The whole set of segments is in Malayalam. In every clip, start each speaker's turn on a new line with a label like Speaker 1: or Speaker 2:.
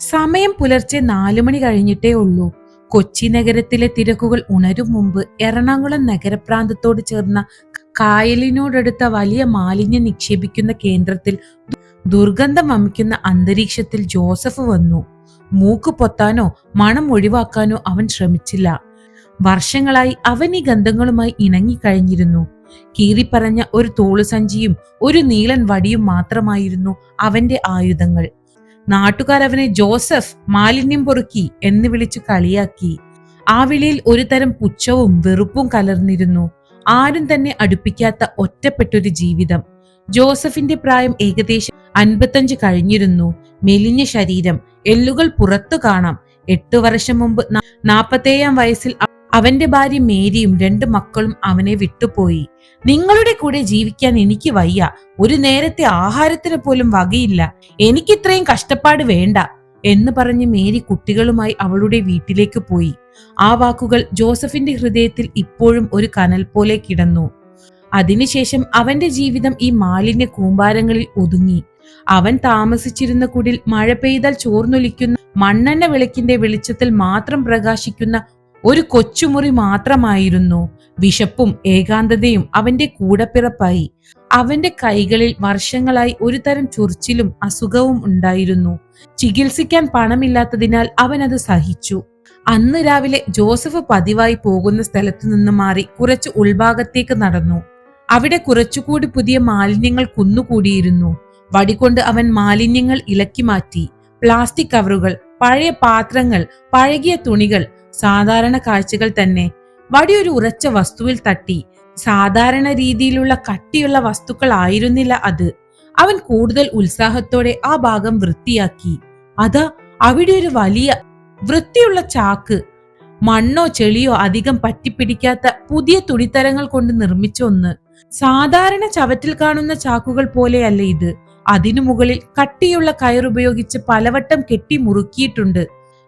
Speaker 1: സമയം പുലർച്ചെ നാലുമണി കഴിഞ്ഞിട്ടേ ഉള്ളൂ. കൊച്ചി നഗരത്തിലെ തിരക്കുകൾ ഉണരും മുമ്പ് എറണാകുളം നഗരപ്രാന്തത്തോട് ചേർന്ന കായലിനോടടുത്ത വലിയ മാലിന്യം നിക്ഷേപിക്കുന്ന കേന്ദ്രത്തിൽ ദുർഗന്ധം വമിക്കുന്ന അന്തരീക്ഷത്തിൽ ജോസഫ് വന്നു. മൂക്ക് പൊത്താനോ മണം ഒഴിവാക്കാനോ അവൻ ശ്രമിച്ചില്ല. വർഷങ്ങളായി അവൻ ഈ ഗന്ധങ്ങളുമായി ഇണങ്ങിക്കഴിഞ്ഞിരുന്നു. കീറിപ്പറഞ്ഞ ഒരു തോളുസഞ്ചിയും ഒരു നീളൻ വടിയും മാത്രമായിരുന്നു അവന്റെ ആയുധങ്ങൾ. നാട്ടുകാർ അവനെ ജോസഫ് മാലിന്യം പൊറുക്കി എന്ന് വിളിച്ചു കളിയാക്കി. ആ വിളിയിൽ ഒരു തരം പുച്ഛവും വെറുപ്പും കലർന്നിരുന്നു. ആരും തന്നെ അടുപ്പിക്കാത്ത ഒറ്റപ്പെട്ടൊരു ജീവിതം. ജോസഫിന്റെ പ്രായം ഏകദേശം അൻപത്തഞ്ച് കഴിഞ്ഞിരുന്നു. മെലിഞ്ഞ ശരീരം എല്ലുകൾ പുറത്തു കാണാം. എട്ടു വർഷം മുമ്പ് നാപ്പത്തേഴാം വയസ്സിൽ അവന്റെ ഭാര്യ മേരിയും രണ്ട് മക്കളും അവനെ വിട്ടുപോയി. നിങ്ങളുടെ കൂടെ ജീവിക്കാൻ എനിക്ക് വയ്യ. ഒരു നേരത്തെ ആഹാരത്തിന് പോലും വകയില്ല. എനിക്കിത്രയും കഷ്ടപ്പാട് വേണ്ട എന്ന് പറഞ്ഞ് മേരി കുട്ടികളുമായി അവളുടെ വീട്ടിലേക്ക് പോയി. ആ വാക്കുകൾ ജോസഫിന്റെ ഹൃദയത്തിൽ ഇപ്പോഴും ഒരു കനൽ പോലെ കിടന്നു. അതിനുശേഷം അവന്റെ ജീവിതം ഈ മാലിന്യ കൂമ്പാരങ്ങളിൽ ഒതുങ്ങി. അവൻ താമസിച്ചിരുന്ന കുടിൽ മഴ പെയ്താൽ ചോർന്നൊലിക്കുന്ന മണ്ണെണ്ണ വിളക്കിന്റെ വെളിച്ചത്തിൽ മാത്രം പ്രകാശിക്കുന്ന ഒരു കൊച്ചുമുറി മാത്രമായിരുന്നു. വിശപ്പും ഏകാന്തതയും അവന്റെ കൂടപ്പിറപ്പായി. അവന്റെ കൈകളിൽ വർഷങ്ങളായി ഒരു തരം ചൊറിച്ചിലും അസുഖവും ഉണ്ടായിരുന്നു. ചികിത്സിക്കാൻ പണമില്ലാത്തതിനാൽ അവൻ അത് സഹിച്ചു. അന്ന് രാവിലെ ജോസഫ് പതിവായി പോകുന്ന സ്ഥലത്തു നിന്ന് മാറി കുറച്ച് ഉൾഭാഗത്തേക്ക് നടന്നു. അവിടെ കുറച്ചുകൂടി പുതിയ മാലിന്യങ്ങൾ കുന്നുകൂടിയിരുന്നു. വടികൊണ്ട് അവൻ മാലിന്യങ്ങൾ ഇളക്കി മാറ്റി. പ്ലാസ്റ്റിക് കവറുകൾ പഴയ പാത്രങ്ങൾ പഴകിയ തുണികൾ സാധാരണ കാഴ്ചകൾ തന്നെ. വടിയൊരു ഉറച്ച വസ്തുവിൽ തട്ടി. സാധാരണ രീതിയിലുള്ള കട്ടിയുള്ള വസ്തുക്കൾ ആയിരുന്നില്ല അത്. അവൻ കൂടുതൽ ഉത്സാഹത്തോടെ ആ ഭാഗം വൃത്തിയാക്കി. അതാ അവിടെ ഒരു വലിയ വൃത്തിയുള്ള ചാക്ക്. മണ്ണോ ചെളിയോ അധികം പറ്റിപ്പിടിക്കാത്ത പുതിയ തുണിത്തരങ്ങൾ കൊണ്ട് നിർമ്മിച്ച ഒന്ന്. സാധാരണ ചവറ്റിൽ കാണുന്ന ചാക്കുകൾ പോലെയല്ല ഇത്. അതിനു മുകളിൽ കട്ടിയുള്ള കയറുപയോഗിച്ച് പലവട്ടം കെട്ടി മുറുക്കിയിട്ടുണ്ട്.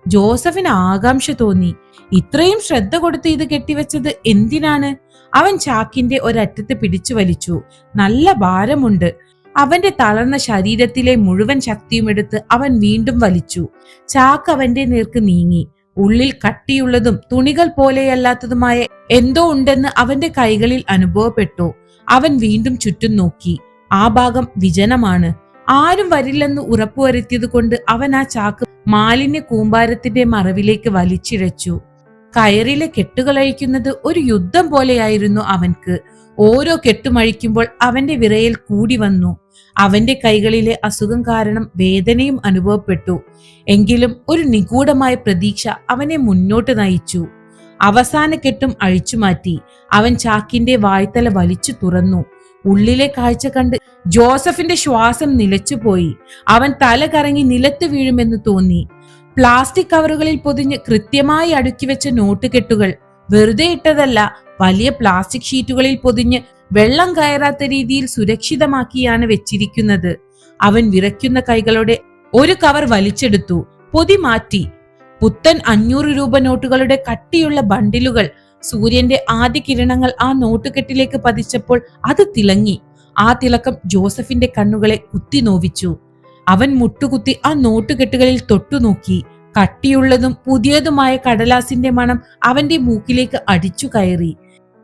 Speaker 1: ജോസഫിന് ആകാംക്ഷ തോന്നി. ഇത്രയും ശ്രദ്ധ കൊടുത്ത് ഇത് കെട്ടിവെച്ചത് എന്തിനാണ്? അവൻ ചാക്കിന്റെ ഒരറ്റത്ത് പിടിച്ചു വലിച്ചു. നല്ല ഭാരമുണ്ട്. അവന്റെ തളർന്ന ശരീരത്തിലെ മുഴുവൻ ശക്തിയും എടുത്ത് അവൻ വീണ്ടും വലിച്ചു. ചാക്ക് അവന്റെ നേർക്ക് നീങ്ങി. ഉള്ളിൽ കട്ടിയുള്ളതും തുണികൾ പോലെയല്ലാത്തതുമായ എന്തോ ഉണ്ടെന്ന് അവന്റെ കൈകളിൽ അനുഭവപ്പെട്ടു. അവൻ വീണ്ടും ചുറ്റും നോക്കി. ആ ഭാഗം വിജനമാണ്. ആരും വരില്ലെന്ന് ഉറപ്പുവരുത്തിയത് കൊണ്ട് അവൻ ആ ചാക്ക് മാലിന്യ കൂമ്പാരത്തിന്റെ മറവിലേക്ക് വലിച്ചിഴച്ചു. കയറിലെ കെട്ടുകളഴിക്കുന്നത് ഒരു യുദ്ധം പോലെയായിരുന്നു അവൻക്ക്. ഓരോ കെട്ടുമഴിക്കുമ്പോൾ അവന്റെ വിറയൽ കൂടി വന്നു. അവന്റെ കൈകളിലെ അസുഖം കാരണം വേദനയും അനുഭവപ്പെട്ടു. എങ്കിലും ഒരു നിഗൂഢമായ പ്രതീക്ഷ അവനെ മുന്നോട്ട് നയിച്ചു. അവസാന കെട്ടും അഴിച്ചുമാറ്റി. അവൻ ചാക്കിന്റെ വായ്ത്തല വലിച്ചു തുറന്നു. ഉള്ളിലെ കാഴ്ച കണ്ട് ജോസഫിന്റെ ശ്വാസം നിലച്ചുപോയി അവൻ തല കറങ്ങി നിലത്ത് വീഴുമെന്ന് തോന്നി. പ്ലാസ്റ്റിക് കവറുകളിൽ പൊതിഞ്ഞ് കൃത്യമായി അടുക്കി വെച്ച നോട്ട് കെട്ടുകൾ വെറുതെ ഇട്ടതല്ല വലിയ പ്ലാസ്റ്റിക് ഷീറ്റുകളിൽ പൊതിഞ്ഞ് വെള്ളം കയറാത്ത രീതിയിൽ സുരക്ഷിതമാക്കിയാണ് വെച്ചിരിക്കുന്നത്. അവൻ വിറയ്ക്കുന്ന കൈകളോടെ ഒരു കവർ വലിച്ചെടുത്തു. പൊതി മാറ്റി. പുത്തൻ അഞ്ഞൂറ് രൂപ നോട്ടുകളുടെ കട്ടിയുള്ള ബണ്ടിലുകൾ സൂര്യന്റെ ആദ്യ കിരണങ്ങൾ ആ നോട്ടുകെട്ടിലേക്ക് പതിച്ചപ്പോൾ അത് തിളങ്ങി. ആ തിളക്കം ജോസഫിന്റെ കണ്ണുകളെ കുത്തി നോവിച്ചു. അവൻ മുട്ടുകുത്തി ആ നോട്ടുകെട്ടുകളിൽ തൊട്ടുനോക്കി കട്ടിയുള്ളതും പുതിയതുമായ കടലാസിന്റെ മണം അവന്റെ മൂക്കിലേക്ക് അടിച്ചു കയറി.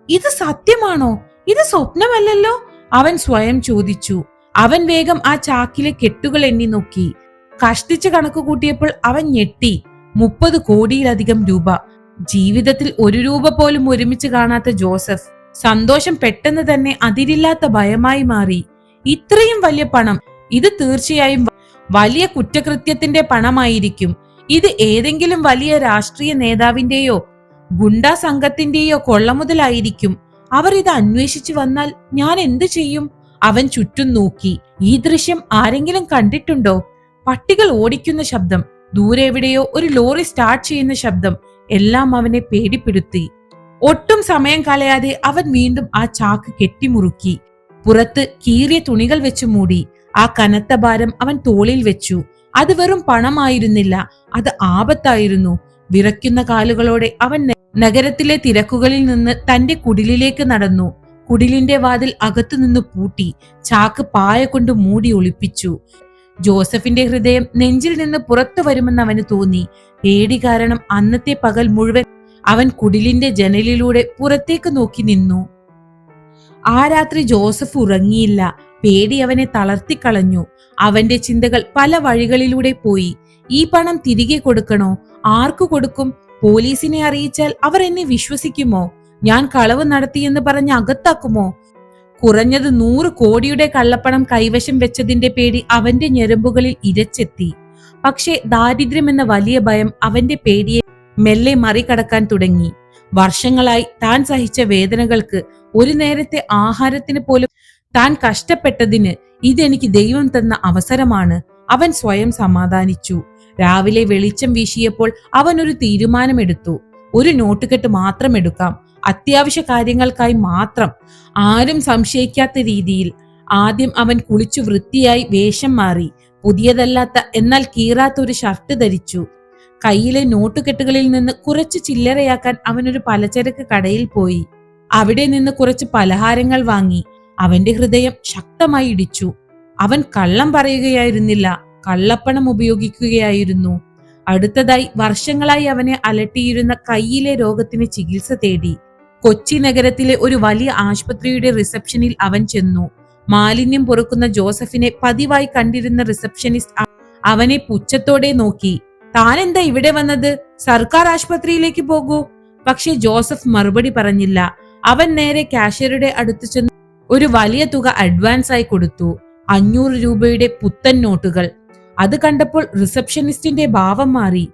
Speaker 1: ഇത് സത്യമാണോ? ഇത് സ്വപ്നമല്ലല്ലോ? അവൻ സ്വയം ചോദിച്ചു. അവൻ വേഗം ആ ചാക്കിലെ കെട്ടുകൾ എണ്ണി നോക്കി. കഷ്ടിച്ച് കണക്ക് കൂട്ടിയപ്പോൾ അവൻ ഞെട്ടി. മുപ്പത് കോടിയിലധികം രൂപ. ജീവിതത്തിൽ ഒരു രൂപ പോലും ഒരുമിച്ച് കാണാത്ത ജോസഫ് സന്തോഷം പെട്ടെന്ന് തന്നെ അതിരില്ലാത്ത ഭയമായി മാറി. ഇത്രയും വലിയ പണം ഇത് തീർച്ചയായും വലിയ കുറ്റകൃത്യത്തിന്റെ പണമായിരിക്കും. ഇത് ഏതെങ്കിലും വലിയ രാഷ്ട്രീയ നേതാവിന്റെയോ ഗുണ്ടാ സംഘത്തിന്റെയോ കൊള്ളമുതലായിരിക്കും. അവർ ഇത് അന്വേഷിച്ചു വന്നാൽ ഞാൻ എന്തു ചെയ്യും? അവൻ ചുറ്റും നോക്കി. ഈ ദൃശ്യം ആരെങ്കിലും കണ്ടിട്ടുണ്ടോ? പട്ടികൾ ഓടിക്കുന്ന ശബ്ദം ദൂരെ എവിടെയോ ഒരു ലോറി സ്റ്റാർട്ട് ചെയ്യുന്ന ശബ്ദം എല്ലാം അവനെ പേടിപ്പെടുത്തി. ഒട്ടും സമയം കളയാതെ അവൻ വീണ്ടും ആ ചാക്ക് കെട്ടിമുറുക്കി. പുറത്ത് കീറിയ തുണികൾ വെച്ചു മൂടി. ആ കനത്ത ഭാരം അവൻ തോളിൽ വെച്ചു. അത് വെറും പണമായിരുന്നില്ല അത് ആപത്തായിരുന്നു. വിറയ്ക്കുന്ന കാലുകളോടെ അവൻ നഗരത്തിലെ തിരക്കുകളിൽ നിന്ന് തന്റെ കുടിലിലേക്ക് നടന്നു. കുടിലിന്റെ വാതിൽ അകത്തുനിന്ന് പൂട്ടി. ചാക്ക് പായ കൊണ്ട് മൂടി ഒളിപ്പിച്ചു. ജോസഫിന്റെ ഹൃദയം നെഞ്ചിൽ നിന്ന് പുറത്തു വരുമെന്ന് അവന് തോന്നി. പേടി കാരണം അന്നത്തെ പകൽ മുഴുവൻ അവൻ കുടിലിന്റെ ജനലിലൂടെ പുറത്തേക്ക് നോക്കി നിന്നു. ആ രാത്രി ജോസഫ് ഉറങ്ങിയില്ല. പേടി അവനെ തളർത്തിക്കളഞ്ഞു അവന്റെ ചിന്തകൾ പല വഴികളിലൂടെ പോയി. ഈ പണം തിരികെ കൊടുക്കണോ? ആർക്കു കൊടുക്കും? പോലീസിനെ അറിയിച്ചാൽ അവർ എന്നെ വിശ്വസിക്കുമോ? ഞാൻ കളവ് നടത്തിയെന്ന് പറഞ്ഞ് അകത്താക്കുമോ? കുറഞ്ഞത് നൂറ് കോടിയുടെ കള്ളപ്പണം കൈവശം വെച്ചതിന്റെ പേടി അവന്റെ ഞെരമ്പുകളിൽ ഇരച്ചെത്തി. പക്ഷേ ദാരിദ്ര്യം എന്ന വലിയ ഭയം അവന്റെ പേടിയെ മെല്ലെ മറികടക്കാൻ തുടങ്ങി. വർഷങ്ങളായി താൻ സഹിച്ച വേദനകൾക്ക് ഒരു നേരത്തെ ആഹാരത്തിന് പോലും താൻ കഷ്ടപ്പെട്ടതിന് ഇതെനിക്ക് ദൈവം തന്ന അവസരമാണ്. അവൻ സ്വയം സമാധാനിച്ചു. രാവിലെ വെളിച്ചം വീശിയപ്പോൾ അവൻ ഒരു തീരുമാനമെടുത്തു. ഒരു നോട്ടുകെട്ട് മാത്രം എടുക്കാം. അത്യാവശ്യ കാര്യങ്ങൾക്കായി മാത്രം ആരും സംശയിക്കാത്ത രീതിയിൽ ആദ്യം അവൻ കുളിച്ചു വൃത്തിയായി വേഷം മാറി പുതിയതല്ലാത്ത എന്നാൽ കീറാത്ത ഒരു ഷർട്ട് ധരിച്ചു. കയ്യിലെ നോട്ടുകെട്ടുകളിൽ നിന്ന് കുറച്ച് ചില്ലറയാക്കാൻ അവനൊരു പലചരക്ക് കടയിൽ പോയി. അവിടെ നിന്ന് കുറച്ച് പലഹാരങ്ങൾ വാങ്ങി അവന്റെ ഹൃദയം ശക്തമായി ഇടിച്ചു. അവൻ കള്ളം പറയുകയായിരുന്നില്ല കള്ളപ്പണം ഉപയോഗിക്കുകയായിരുന്നു. അടുത്തതായി വർഷങ്ങളായി അവനെ അലട്ടിയിരുന്ന കയ്യിലെ രോഗത്തിന് ചികിത്സ തേടി. കൊച്ചി നഗരത്തിലെ ഒരു വലിയ ആശുപത്രിയുടെ റിസപ്ഷനിൽ അവൻ ചെന്നു. മാലിന്യം പൊറുക്കുന്ന ജോസഫിനെ പതിവായി കണ്ടിരുന്ന റിസപ്ഷനിസ്റ്റ് അവനെ പുച്ഛത്തോടെ നോക്കി. താനെന്താ ഇവിടെ വന്നത്? സർക്കാർ ആശുപത്രിയിലേക്ക് പോകൂ. പക്ഷെ ജോസഫ് മറുപടി പറഞ്ഞില്ല. അവൻ നേരെ കാഷ്യറുടെ അടുത്ത് ചെന്ന് ഒരു വലിയ തുക അഡ്വാൻസ് ആയി കൊടുത്തു. അഞ്ഞൂറ് രൂപയുടെ പുത്തൻ നോട്ടുകൾ. അത് കണ്ടപ്പോൾ റിസപ്ഷനിസ്റ്റിന്റെ ഭാവം മാറി.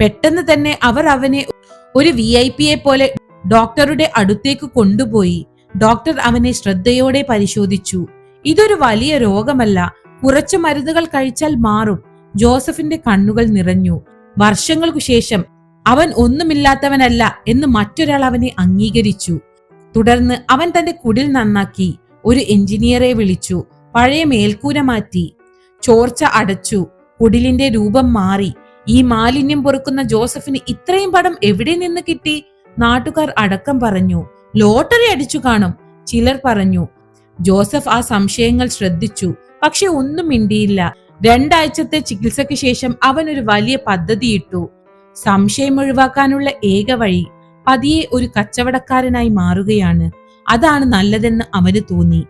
Speaker 1: പെട്ടെന്ന് തന്നെ അവർ അവനെ ഒരു വി ഐ പിയെ പോലെ ഡോക്ടറുടെ അടുത്തേക്ക് കൊണ്ടുപോയി. ഡോക്ടർ അവനെ ശ്രദ്ധയോടെ പരിശോധിച്ചു. ഇതൊരു വലിയ രോഗമല്ല. കുറച്ച് മരുന്നുകൾ കഴിച്ചാൽ മാറും. ജോസഫിന്റെ കണ്ണുകൾ നിറഞ്ഞു. വർഷങ്ങൾക്കു ശേഷം അവൻ ഒന്നുമില്ലാത്തവനല്ല എന്ന് മറ്റൊരാൾ അവനെ അംഗീകരിച്ചു. തുടർന്ന് അവൻ തന്റെ കുടിൽ നന്നാക്കി. ഒരു എഞ്ചിനീയറെ വിളിച്ചു. പഴയ മേൽക്കൂര മാറ്റി. ചോർച്ച അടച്ചു. കുടിലിന്റെ രൂപം മാറി. ഈ മാലിന്യം പൊറുക്കുന്ന ജോസഫിന് ഇത്രയും പടം എവിടെ നിന്ന് കിട്ടി? നാട്ടുകാർ അടക്കം പറഞ്ഞു ലോട്ടറി അടിച്ചു കാണും ചിലർ പറഞ്ഞു. ജോസഫ് ആ സംശയങ്ങൾ ശ്രദ്ധിച്ചു. പക്ഷെ ഒന്നും മിണ്ടിയില്ല. രണ്ടാഴ്ചത്തെ ചികിത്സയ്ക്ക് ശേഷം അവൻ ഒരു വലിയ പദ്ധതിയിട്ടു. സംശയം ഒഴിവാക്കാനുള്ള ഏക വഴി പതിയെ ഒരു കച്ചവടക്കാരനായി മാറുകയാണ്. അതാണ് നല്ലതെന്ന് അവന് തോന്നി.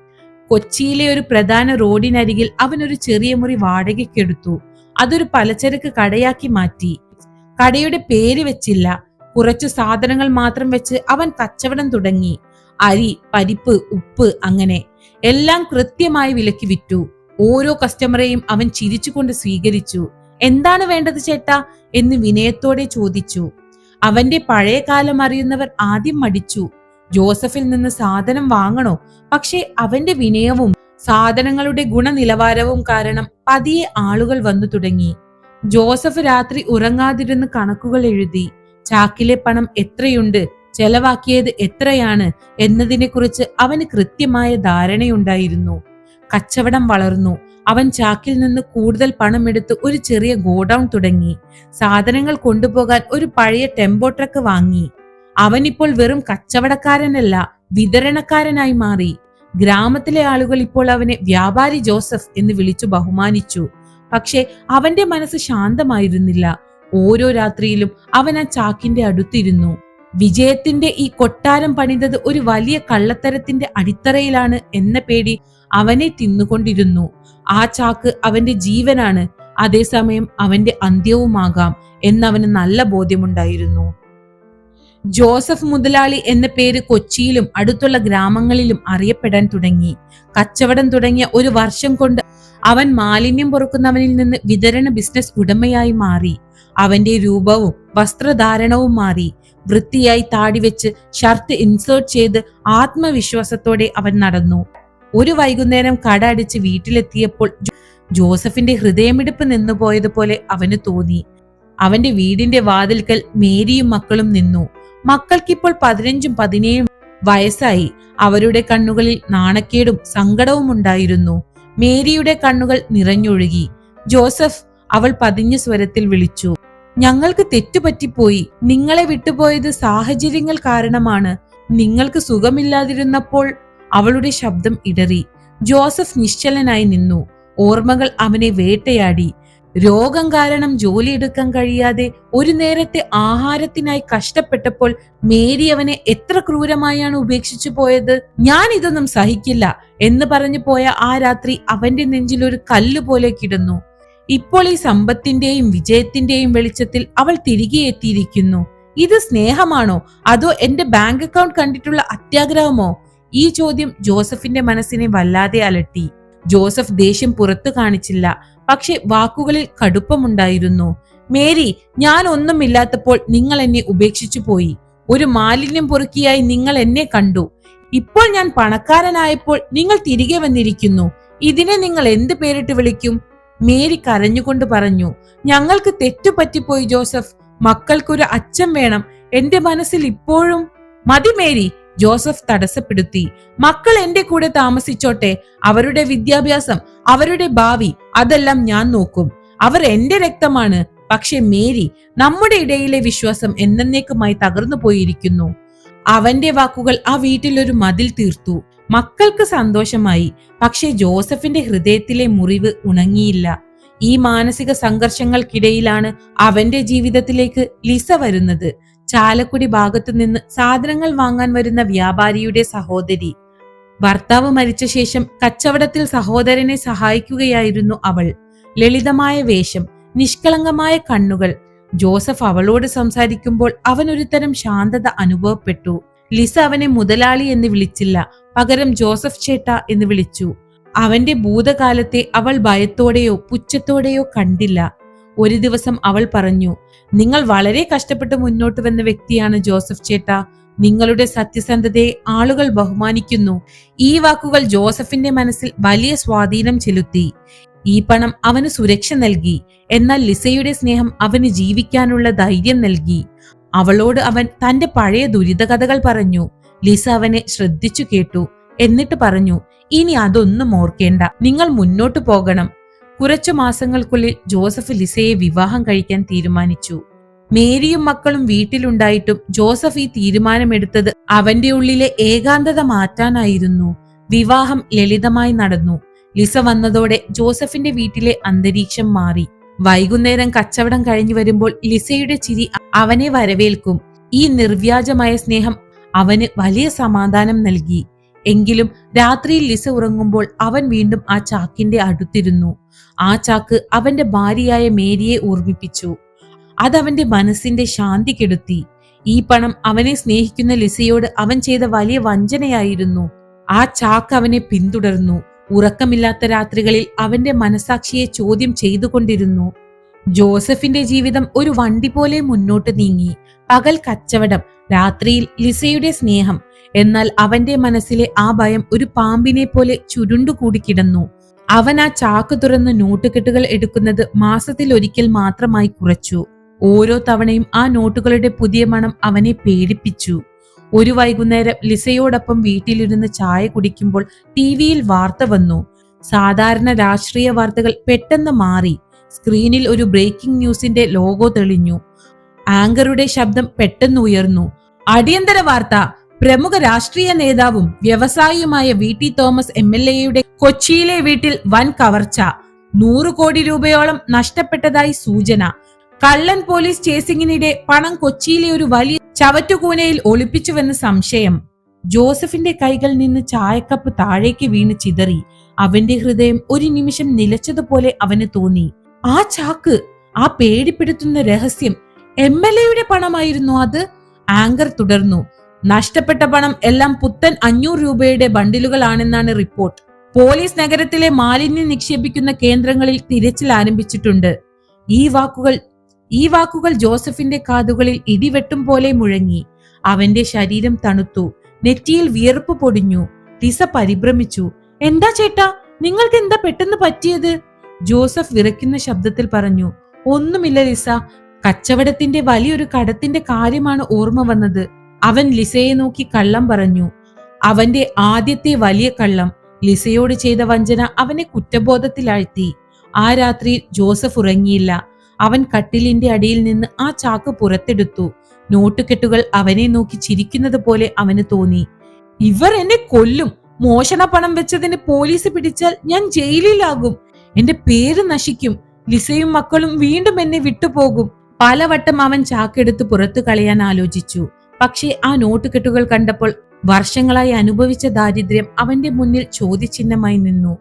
Speaker 1: കൊച്ചിയിലെ ഒരു പ്രധാന റോഡിനരികിൽ അവൻ ഒരു ചെറിയ മുറി വാടകയ്ക്കെടുത്തു. അതൊരു പലചരക്ക് കടയാക്കി മാറ്റി. കടയുടെ പേര് വെച്ചില്ല. കുറച്ചു സാധനങ്ങൾ മാത്രം വെച്ച് അവൻ കച്ചവടം തുടങ്ങി. അരി പരിപ്പ് ഉപ്പ് അങ്ങനെ എല്ലാം കൃത്യമായി വിലക്ക് വിറ്റു. ഓരോ കസ്റ്റമറെയും അവൻ ചിരിച്ചുകൊണ്ട് സ്വീകരിച്ചു. എന്താണ് വേണ്ടത് ചേട്ടാ? എന്ന് വിനയത്തോടെ ചോദിച്ചു. അവന്റെ പഴയ കാലം അറിയുന്നവർ ആദ്യം മടിച്ചു. ജോസഫിൽ നിന്ന് സാധനം വാങ്ങണോ? പക്ഷേ അവന്റെ വിനയവും സാധനങ്ങളുടെ ഗുണനിലവാരവും കാരണം പതിയെ ആളുകൾ വന്നു തുടങ്ങി. ജോസഫ് രാത്രി ഉറങ്ങാതിരുന്ന് കണക്കുകൾ എഴുതി. ചാക്കിലെ പണം എത്രയുണ്ട്? ചെലവാക്കിയത് എത്രയാണ്? എന്നതിനെക്കുറിച്ച് അവന് കൃത്യമായ ധാരണയുണ്ടായിരുന്നു. കച്ചവടം വളർന്നു. അവൻ ചാക്കിൽ നിന്ന് കൂടുതൽ പണം പണമെടുത്ത് ഒരു ചെറിയ ഗോഡൗൺ തുടങ്ങി. സാധനങ്ങൾ കൊണ്ടുപോകാൻ ഒരു പഴയ ടെമ്പോ ട്രക്ക് വാങ്ങി. അവനിപ്പോൾ വെറും കച്ചവടക്കാരനല്ല വിതരണക്കാരനായി മാറി. ഗ്രാമത്തിലെ ആളുകൾ ഇപ്പോൾ അവനെ വ്യാപാരി ജോസഫ് എന്ന് വിളിച്ചു ബഹുമാനിച്ചു. പക്ഷെ അവന്റെ മനസ്സ് ശാന്തമായിരുന്നില്ല. ഓരോ രാത്രിയിലും അവൻ ആ ചാക്കിന്റെ അടുത്തിരുന്നു. വിജയത്തിന്റെ ഈ കൊട്ടാരം പണിതത് ഒരു വലിയ കള്ളത്തരത്തിന്റെ അടിത്തറയിലാണ് എന്ന പേടി അവനെ തിന്നുകൊണ്ടിരുന്നു. ആ ചാക്ക് അവന്റെ ജീവനാണ്. അതേസമയം അവന്റെ അന്ത്യവുമാകാം എന്നവന് നല്ല ബോധ്യമുണ്ടായിരുന്നു. ജോസഫ് മുതലാളി എന്ന പേര് കൊച്ചിയിലും അടുത്തുള്ള ഗ്രാമങ്ങളിലും അറിയപ്പെടാൻ തുടങ്ങി. കച്ചവടം തുടങ്ങിയ ഒരു വർഷം കൊണ്ട് അവൻ മാലിന്യം പൊറുക്കുന്നവനിൽ നിന്ന് വിതരണ ബിസിനസ് ഉടമയായി മാറി. അവന്റെ രൂപവും വസ്ത്രധാരണവും മാറി. വൃത്തിയായി താടി വെച്ച് ഷർട്ട് ഇൻസേർട്ട് ചെയ്ത് ആത്മവിശ്വാസത്തോടെ അവൻ നടന്നു. ഒരു വൈകുന്നേരം കട അടിച്ച് വീട്ടിലെത്തിയപ്പോൾ ജോസഫിന്റെ ഹൃദയമിടിപ്പ് നിന്നുപോയതുപോലെ അവന് തോന്നി. അവന്റെ വീടിന്റെ വാതിൽക്കൽ മേരിയും മക്കളും നിന്നു. മക്കൾക്കിപ്പോൾ പതിനഞ്ചും പതിനേഴും വയസ്സായി. അവരുടെ കണ്ണുകളിൽ നാണക്കേടും സങ്കടവും ഉണ്ടായിരുന്നു. മേരിയുടെ കണ്ണുകൾ നിറഞ്ഞൊഴുകി. ജോസഫ് അവൾ പതിഞ്ഞ സ്വരത്തിൽ വിളിച്ചു. ഞങ്ങൾക്ക് തെറ്റുപറ്റിപ്പോയി. നിങ്ങളെ വിട്ടുപോയത് സാഹചര്യങ്ങൾ കാരണമാണ്. നിങ്ങൾക്ക് സുഖമില്ലാതിരുന്നപ്പോൾ അവളുടെ ശബ്ദം ഇടറി. ജോസഫ് നിശ്ചലനായി നിന്നു. ഓർമ്മകൾ അവനെ വേട്ടയാടി. രോഗം കാരണം ജോലിയെടുക്കാൻ കഴിയാതെ ഒരു നേരത്തെ ആഹാരത്തിനായി കഷ്ടപ്പെട്ടപ്പോൾ മേരി അവനെ എത്ര ക്രൂരമായാണ് ഉപേക്ഷിച്ചു പോയത്? ഞാൻ ഇതൊന്നും സഹിക്കില്ല എന്ന് പറഞ്ഞു പോയ ആ രാത്രി അവന്റെ നെഞ്ചിൽ ഒരു കല്ല് പോലെ കിടന്നു. ഇപ്പോൾ ഈ സമ്പത്തിന്റെയും വിജയത്തിന്റെയും വെളിച്ചത്തിൽ അവൾ തിരികെ എത്തിയിരിക്കുന്നു. ഇത് സ്നേഹമാണോ? അതോ എന്റെ ബാങ്ക് അക്കൗണ്ട് കണ്ടിട്ടുള്ള അത്യാഗ്രഹമോ? ഈ ചോദ്യം ജോസഫിന്റെ മനസ്സിനെ വല്ലാതെ അലട്ടി. ജോസഫ് ദേഷ്യം പുറത്തു കാണിച്ചില്ല. പക്ഷെ വാക്കുകളിൽ കടുപ്പമുണ്ടായിരുന്നു. മേരി ഞാൻ ഒന്നുമില്ലാത്തപ്പോൾ നിങ്ങൾ എന്നെ ഉപേക്ഷിച്ചു പോയി. ഒരു മാലിന്യം പൊറുക്കിയായി നിങ്ങൾ എന്നെ കണ്ടു. ഇപ്പോൾ ഞാൻ പണക്കാരനായപ്പോൾ നിങ്ങൾ തിരികെ വന്നിരിക്കുന്നു. ഇതിനെ നിങ്ങൾ എന്ത് പേരിട്ട് വിളിക്കും? മേരി കരഞ്ഞുകൊണ്ട് പറഞ്ഞു ഞങ്ങൾക്ക് തെറ്റുപറ്റിപ്പോയി ജോസഫ്. മക്കൾക്കൊരു അച്ഛൻ വേണം. എന്റെ മനസ്സിൽ ഇപ്പോഴും മതി മേരി ജോസഫ് തടസ്സപ്പെടുത്തി. മക്കൾ എന്റെ കൂടെ താമസിച്ചോട്ടെ. അവരുടെ വിദ്യാഭ്യാസം അവരുടെ ഭാവി അതെല്ലാം ഞാൻ നോക്കും. അവർ എന്റെ രക്തമാണ്. പക്ഷെ മേരി നമ്മുടെ ഇടയിലെ വിശ്വാസം എന്നേക്കുമായി തകർന്നു പോയിരിക്കുന്നു അവന്റെ വാക്കുകൾ ആ വീട്ടിലൊരു മതിൽ തീർത്തു. മക്കൾക്ക് സന്തോഷമായി. പക്ഷേ ജോസഫിന്റെ ഹൃദയത്തിലെ മുറിവ് ഉണങ്ങിയില്ല. ഈ മാനസിക സംഘർഷങ്ങൾക്കിടയിലാണ് അവന്റെ ജീവിതത്തിലേക്ക് ലിസ വരുന്നത്. ചാലക്കുടി ഭാഗത്തു നിന്ന് സാധനങ്ങൾ വാങ്ങാൻ വരുന്ന വ്യാപാരിയുടെ സഹോദരി. ഭർത്താവ് മരിച്ച ശേഷം കച്ചവടത്തിൽ സഹോദരനെ സഹായിക്കുകയായിരുന്നു അവൾ. ലളിതമായ വേഷം നിഷ്കളങ്കമായ കണ്ണുകൾ ജോസഫ് അവളോട് സംസാരിക്കുമ്പോൾ അവൻ ഒരുതരം ശാന്തത അനുഭവപ്പെട്ടു. ലിസ അവനെ മുതലാളി എന്ന് വിളിച്ചില്ല. പകരം ജോസഫ് ചേട്ട എന്ന് വിളിച്ചു. അവന്റെ ഭൂതകാലത്തെ അവൾ ഭയത്തോടെയോ പുച്ഛത്തോടെയോ കണ്ടില്ല. ഒരു ദിവസം അവൾ പറഞ്ഞു നിങ്ങൾ വളരെ കഷ്ടപ്പെട്ട് മുന്നോട്ട് വന്ന വ്യക്തിയാണ് ജോസഫ് ചേട്ട. നിങ്ങളുടെ സത്യസന്ധതയെ ആളുകൾ ബഹുമാനിക്കുന്നു. ഈ വാക്കുകൾ ജോസഫിന്റെ മനസ്സിൽ വലിയ സ്വാധീനം ചെലുത്തി. ഈ പണം അവന് സുരക്ഷ നൽകി. എന്നാൽ ലിസയുടെ സ്നേഹം അവന് ജീവിക്കാനുള്ള ധൈര്യം നൽകി. അവളോട് അവൻ തന്റെ പഴയ ദുരിതകഥകൾ പറഞ്ഞു. ലിസ അവനെ ശ്രദ്ധിച്ചു കേട്ടു. എന്നിട്ട് പറഞ്ഞു ഇനി അതൊന്നും ഓർക്കേണ്ട. നിങ്ങൾ മുന്നോട്ടു പോകണം. കുറച്ചു മാസങ്ങൾക്കുള്ളിൽ ജോസഫ് ലിസയെ വിവാഹം കഴിക്കാൻ തീരുമാനിച്ചു. മേരിയും മക്കളും വീട്ടിലുണ്ടായിട്ടും ജോസഫ് ഈ തീരുമാനമെടുത്തത് അവന്റെ ഉള്ളിലെ ഏകാന്തത മാറ്റാനായിരുന്നു. വിവാഹം ലളിതമായി നടന്നു. ലിസ വന്നതോടെ ജോസഫിന്റെ വീട്ടിലെ അന്തരീക്ഷം മാറി. വൈകുന്നേരം കച്ചവടം കഴിഞ്ഞു വരുമ്പോൾ ലിസയുടെ ചിരി അവനെ വരവേൽക്കും. ഈ നിർവ്യാജമായ സ്നേഹം അവന് വലിയ സമാധാനം നൽകി. എങ്കിലും രാത്രിയിൽ ലിസ ഉറങ്ങുമ്പോൾ അവൻ വീണ്ടും ആ ചാക്കിന്റെ അടുത്തിരുന്നു. ആ ചാക്ക് അവന്റെ ഭാര്യയായ മേരിയെ ഓർമ്മിപ്പിച്ചു. അതവന്റെ മനസ്സിന്റെ ശാന്തി കെടുത്തി. ഈ പണം അവനെ സ്നേഹിക്കുന്ന ലിസയോട് അവൻ ചെയ്ത വലിയ വഞ്ചനയായിരുന്നു. ആ ചാക്ക് അവനെ പിന്തുടർന്നു. ഉറക്കമില്ലാത്ത രാത്രികളിൽ അവന്റെ മനസാക്ഷിയെ ചോദ്യം ചെയ്തുകൊണ്ടിരുന്നു. ജോസഫിന്റെ ജീവിതം ഒരു വണ്ടി പോലെ മുന്നോട്ട് നീങ്ങി. പകൽ കച്ചവടം രാത്രിയിൽ ലിസയുടെ സ്നേഹം. എന്നാൽ അവന്റെ മനസ്സിലെ ആ ഭയം ഒരു പാമ്പിനെ പോലെ ചുരുണ്ടുകൂടി കിടന്നു. അവൻ ആ ചാക്ക് തുറന്ന് നോട്ടുകെട്ടുകൾ എടുക്കുന്നത് മാസത്തിൽ ഒരിക്കൽ മാത്രമായി കുറച്ചു. ഓരോ തവണയും ആ നോട്ടുകളുടെ പുതിയ മണം അവനെ പേടിപ്പിച്ചു. ഒരു വൈകുന്നേരം ലിസയോടൊപ്പം വീട്ടിലിരുന്ന് ചായ കുടിക്കുമ്പോൾ ടി വിയിൽ വാർത്ത വന്നു. സാധാരണ രാഷ്ട്രീയ വാർത്തകൾ പെട്ടെന്ന് മാറി. സ്ക്രീനിൽ ഒരു ബ്രേക്കിംഗ് ന്യൂസിന്റെ ലോഗോ തെളിഞ്ഞു. ആങ്കറുടെ ശബ്ദം പെട്ടെന്ന് ഉയർന്നു. അടിയന്തര വാർത്ത പ്രമുഖ രാഷ്ട്രീയ നേതാവും വ്യവസായിയുമായ V T Thomas M L എയുടെ കൊച്ചിയിലെ വീട്ടിൽ വൻ കവർച്ച. നൂറ് കോടി രൂപയോളം നഷ്ടപ്പെട്ടതായി സൂചന. കള്ളൻ പോലീസ് ചേസിംഗിനിടെ പണം കൊച്ചിയിലെ ഒരു വലിയ ചവറ്റുകൂനയിൽ ഒളിപ്പിച്ചുവെന്ന് സംശയം. ജോസഫിന്റെ കൈകൾ നിന്ന് ചായക്കപ്പ് താഴേക്ക് വീണ് ചിതറി. അവന്റെ ഹൃദയം ഒരു നിമിഷം നിലച്ചതുപോലെ അവന് തോന്നി. ആ ചാക്ക് ആ പേടിപ്പെടുത്തുന്ന രഹസ്യം എം എൽ എയുടെ പണമായിരുന്നു അത്? ആങ്കർ തുടർന്നു. നഷ്ടപ്പെട്ട പണം എല്ലാം പുത്തൻ അഞ്ഞൂറ് രൂപയുടെ ബണ്ടിലുകളാണെന്നാണ് റിപ്പോർട്ട്. പോലീസ് നഗരത്തിലെ മാലിന്യം നിക്ഷേപിക്കുന്ന കേന്ദ്രങ്ങളിൽ തിരച്ചിൽ ആരംഭിച്ചിട്ടുണ്ട്. ഈ വാക്കുകൾ ഈ വാക്കുകൾ ജോസഫിന്റെ കാതുകളിൽ ഇടിവെട്ടും പോലെ മുഴങ്ങി. അവന്റെ ശരീരം തണുത്തു. നെറ്റിയിൽ വിയർപ്പ് പൊടിഞ്ഞു. ലിസ പരിഭ്രമിച്ചു. എന്താ ചേട്ടാ? നിങ്ങൾക്ക് എന്താ പെട്ടെന്ന് പറ്റിയത്? ജോസഫ് വിറയ്ക്കുന്ന ശബ്ദത്തിൽ പറഞ്ഞു. ഒന്നുമില്ല ലിസ. കച്ചവടത്തിന്റെ വലിയൊരു കടത്തിന്റെ കാര്യമാണ് ഓർമ്മ വന്നത്. അവൻ ലിസയെ നോക്കി കള്ളം പറഞ്ഞു. അവന്റെ ആദ്യത്തെ വലിയ കള്ളം. ലിസയോട് ചെയ്ത വഞ്ചന അവനെ കുറ്റബോധത്തിലാഴ്ത്തി. ആ രാത്രി ജോസഫ് ഉറങ്ങിയില്ല. അവൻ കട്ടിലിന്റെ അടിയിൽ നിന്ന് ആ ചാക്ക് പുറത്തെടുത്തു. നോട്ടുകെട്ടുകൾ അവനെ നോക്കി ചിരിക്കുന്നത് പോലെ അവന് തോന്നി. ഇവർ എന്നെ കൊല്ലും. മോഷണ പണം വെച്ചതിന് പോലീസ് പിടിച്ചാൽ ഞാൻ ജയിലിലാകും. എന്റെ പേര് നശിക്കും. ലിസയും മക്കളും വീണ്ടും എന്നെ വിട്ടുപോകും. പലവട്ടം അവൻ ചാക്കെടുത്ത് പുറത്തു കളയാൻ ആലോചിച്ചു. പക്ഷേ ആ നോട്ടുകെട്ടുകൾ കണ്ടപ്പോൾ വർഷങ്ങളായി അനുഭവിച്ച ദാരിദ്ര്യം അവന്റെ മുന്നിൽ ചോദ്യചിഹ്നമായി നിന്നു.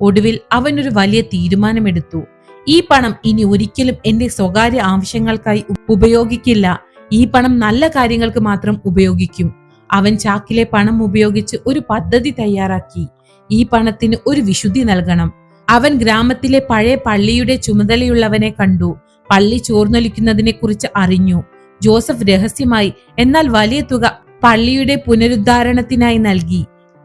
Speaker 1: ഒടുവിൽ അവൻ ഒരു വലിയ തീരുമാനമെടുത്തു. ഈ പണം ഇനി ഒരിക്കലും എന്റെ സ്വകാര്യ ആവശ്യങ്ങൾക്കായി ഉപയോഗിക്കില്ല. ഈ പണം നല്ല കാര്യങ്ങൾക്ക് മാത്രം ഉപയോഗിക്കും. അവൻ ചാക്കിലെ പണം ഉപയോഗിച്ച് ഒരു പദ്ധതി തയ്യാറാക്കി. ഈ പണത്തിന് ഒരു വിശുദ്ധി നൽകണം. അവൻ ഗ്രാമത്തിലെ പഴയ പള്ളിയുടെ ചുമതലയുള്ളവനെ കണ്ടു. പള്ളി ചോർന്നൊലിക്കുന്നതിനെ കുറിച്ച് അറിഞ്ഞു. ജോസഫ് രഹസ്യമായി എന്നാൽ വലിയ തുക പള്ളിയുടെ പുനരുദ്ധാരണത്തിനായി നൽകി.